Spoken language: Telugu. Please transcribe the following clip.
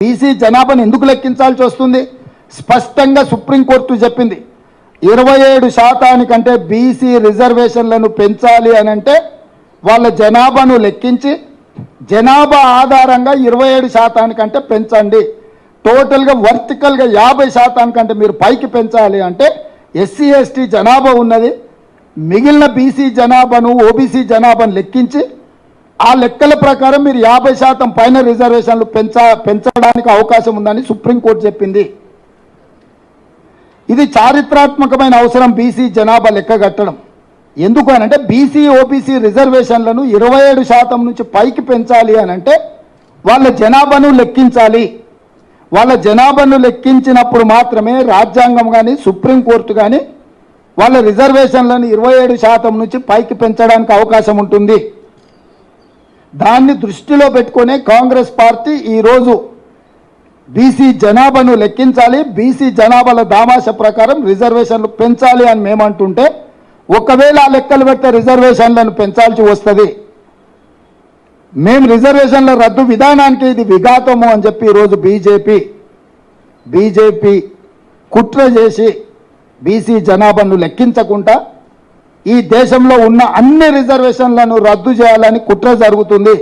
బీసీ జనాభాను ఎందుకు లెక్కించాల్సి వస్తుంది? స్పష్టంగా సుప్రీంకోర్టు చెప్పింది. ఇరవై ఏడు శాతానికంటే బీసీ రిజర్వేషన్లను పెంచాలి అని అంటే వాళ్ళ జనాభాను లెక్కించి జనాభా ఆధారంగా ఇరవై ఏడు శాతానికంటే పెంచండి. టోటల్గా వర్టికల్గా యాభై శాతానికంటే మీరు పైకి పెంచాలి అంటే ఎస్సీ ఎస్టీ జనాభా ఉన్నది. మిగిలిన బీసీ జనాభాను ఓబీసీ జనాభాను లెక్కించి ఆ లెక్కల ప్రకారం మీరు యాభై శాతం పైన రిజర్వేషన్లు పెంచ పెంచడానికి అవకాశం ఉందని సుప్రీంకోర్టు చెప్పింది. ఇది చారిత్రాత్మకమైన అవసరం బీసీ జనాభా లెక్క కట్టడం. ఎందుకు అనంటే బీసీ ఓబీసీ రిజర్వేషన్లను ఇరవై ఏడు శాతం నుంచి పైకి పెంచాలి అని అంటే వాళ్ళ జనాభాను లెక్కించాలి. వాళ్ళ జనాభాను లెక్కించినప్పుడు మాత్రమే రాజ్యాంగం కానీ సుప్రీంకోర్టు కానీ వాళ్ళ రిజర్వేషన్లను ఇరవై ఏడు శాతం నుంచి పైకి పెంచడానికి అవకాశం ఉంటుంది. దాన్ని దృష్టిలో పెట్టుకునే కాంగ్రెస్ పార్టీ ఈరోజు బీసీ జనాభాను లెక్కించాలి బీసీ జనాభాల దామాష ప్రకారం రిజర్వేషన్లు పెంచాలి అని మేమంటుంటే ఒకవేళ ఆ లెక్కలు పెడితే రిజర్వేషన్లను పెంచాల్సి వస్తుంది. మేము రిజర్వేషన్ల రద్దు విధానానికి ఇది విఘాతము అని చెప్పి ఈరోజు బీజేపీ బీజేపీ కుట్ర చేసి బీసీ జనాభాను లెక్కించకుండా ఈ దేశంలో ఉన్న అన్ని రిజర్వేషన్లను రద్దు చేయాలని కుట్ర జరుగుతుంది.